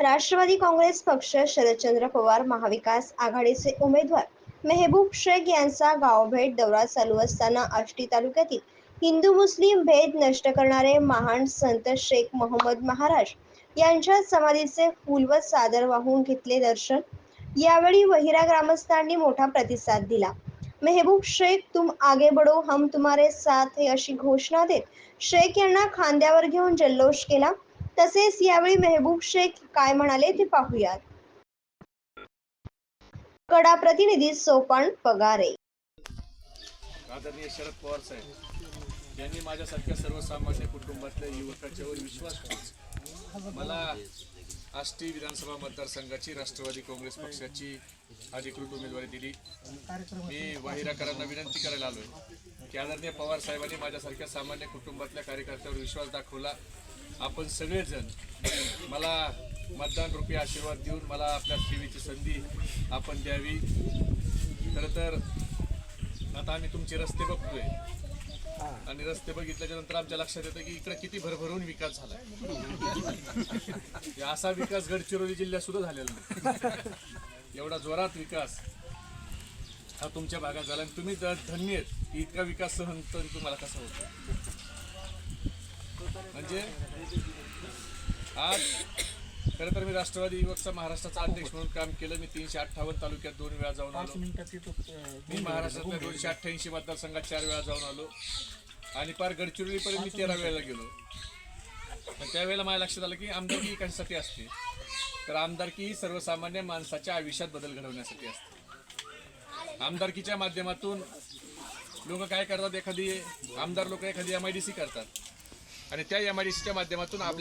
राष्ट्रवादी काँग्रेस पक्ष शरदचंद्र पवार महाविकास आघाडीचे उमेदवार मेहबूब शेख यांचा गावभेट दौरा चालू असताना आष्टी तालुक्यातील हिंदू मुस्लिम भेद नष्ट करणारे महान संत शेख मोहम्मद महाराज यांच्या समाधीचे फूल सादर वाहून घेतले दर्शन. यावेळी वहिरा ग्रामस्थांनी मोठा प्रतिसाद दिला. मेहबूब शेख तुम आगे बढो हम तुम्हारे साथ हे अशी घोषणा देत शेख यांना खांद्यावर घेऊन जल्लोष केला. तसेच यावेळी मेहबूब शेख काय म्हणाले ते पाहूयात. कडा प्रतिनिधी सोपान पगारे. आदरणीय शरद पवार साहेब यांनी माझ्यासारख्या सर्वसामान्य कुटुंबातल्या युवकाच्यावर विश्वास मला आष्टी विधानसभा मतदारसंघाची राष्ट्रवादी काँग्रेस पक्षाची अधिकृत उमेदवारी दिली. मी वाहिराकरांना विनंती करायला आलोय की आदरणीय पवार साहेबांनी माझ्यासारख्या सामान्य कुटुंबातल्या कार्यकर्त्यावर विश्वास दाखवला. आपण सगळेजण मला मतदान रुपये आशीर्वाद देऊन मला आपल्या सेवेची संधी आपण द्यावी. खरं तर आता आम्ही तुमचे रस्ते बघतोय. आणि रस्ते बघितल्याच्या नंतर आमच्या लक्षात येतं की इकडे किती भरभरून विकास झाला. असा विकास गडचिरोली जिल्ह्यात सुद्धा झालेला नाही. एवढा जोरात विकास हा तुमच्या भागात झाला आणि तुम्ही धन्य आहेत की इतका विकास सहन तरी तुम्हाला कसा होतो? म्हणजे आज खरं तर मी राष्ट्रवादी युवकचा महाराष्ट्राचा अध्यक्ष म्हणून काम केलं. मी तीनशे अठ्ठावन्न तालुक्यात दोन वेळा जाऊन आलो. मी महाराष्ट्रातल्या दोनशे अठ्ठ्याऐंशी मतदारसंघात चार वेळा जाऊन आलो. आणि पार गडचिरोलीपर्यंत मी तेरा वेळेला गेलो. पण त्यावेळेला माझ्या लक्षात आलं की आमदारकी कशासाठी असते? तर आमदारकी ही सर्वसामान्य माणसाच्या आयुष्यात बदल घडवण्यासाठी असते. आमदारकीच्या माध्यमातून लोक काय करतात? एखादी आमदार लोक एखादी एम आय डी सी करतात. आणि त्या एम आय डी सीच्या माध्यमातून आपल्या